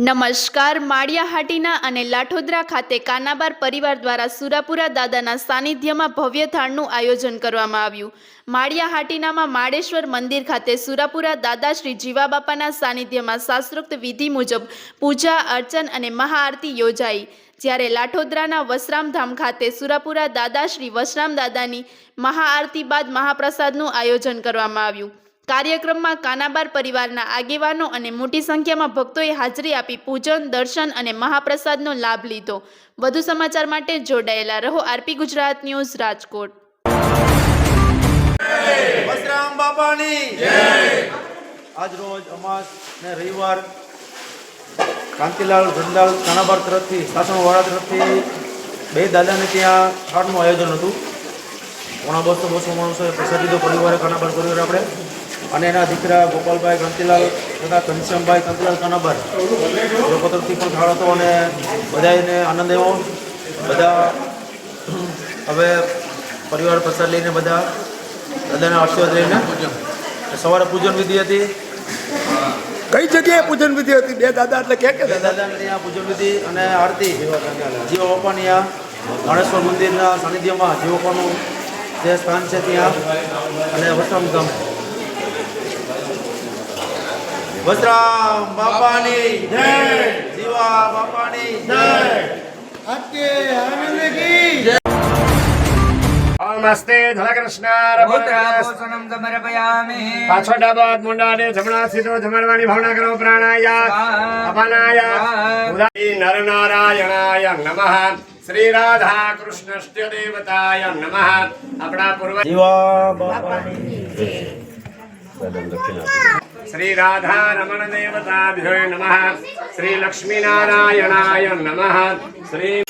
નમસ્કાર, માળિયાહાટીના અને લાઠોદરા ખાતે કાનાબાર પરિવાર દ્વારા સુરાપુરા દાદાના સાનિધ્યમાં ભવ્ય થાળનું આયોજન કરવામાં આવ્યું. માળિયાહાટીનામાં માળેશ્વર મંદિર ખાતે સુરાપુરા દાદા શ્રી જીવાબાપાના સાનિધ્યમાં શાસ્ત્રોક્ત વિધિ મુજબ પૂજા, અર્ચન અને મહાઆરતી યોજાઈ. જ્યારે લાઠોદરાના વસરામધામ ખાતે સુરાપુરા દાદા શ્રી વસરામ દાદાની મહાઆરતી બાદ મહાપ્રસાદનું આયોજન કરવામાં આવ્યું. કાર્યક્રમમાં કાનાબાર પરિવારના આગેવાનો અને મોટી સંખ્યામાં ભક્તોએ હાજરી આપી પૂજન, દર્શન અને મહાપ્રસાદનો લાભ લીધો. વધુ સમાચાર માટે જોડાયેલા રહો R P Gujarat news Rajkot. Vasram બાપાની. આજ રોજ અમાસ ને રવિવાર કાંતિલાલ ધનલાલ કાનાબાર તરફથી સાસણવાળા તરફથી બે દાદાને ત્યાં છાટનું આયોજન હતું. પોણા બસો બસો માણસોએ પ્રસાદ લીધો, પરિવારે કાનાબાર કર્યો આપણે. અને એના દીકરા ગોપાલભાઈ ગંતીલાલ તથા ઘનશ્યામભાઈ કાંતિલાલ કાનાબાર લોકો તરફથી પણ થાળ હતો અને બધાને આનંદ આવ્યો. બધા હવે પરિવાર પ્રસાદ લઈને બધા દાદાના આશીર્વાદ લઈને સવારે પૂજન વિધિ હતી. કઈ જગ્યાએ પૂજન વિધિ હતી? બે દાદા એટલે કે દાદાને ત્યાં પૂજન વિધિ અને આરતી. જીવ બાપાની આ ગણેશ્વર મંદિરના સાનિધ્યમાં જીવ બાપાનું જે સ્થાન છે ત્યાં અને વસમ ધામ વસરામ બાપાની જય જીવા બાપાની જય. નમસ્તે ધનકૃષ્ણ ભૂતરાભૂષણમ સમર્પયામિ પાછો ડાબો હાથ મુંડા અને જમણા સીધો જમાડવાની ભાવના કરો પ્રાણાય અપાનાય. ઉદા- નમઃ. શ્રી રાધા કૃષ્ણસ્ય દેવતાય નમઃ. આપણા પૂર્વ જીવા બાપાની શ્રી રાધા રમણ દેવતાભ્યો નમઃ શ્રી લક્ષ્મીનારાયણાય નમઃ શ્રી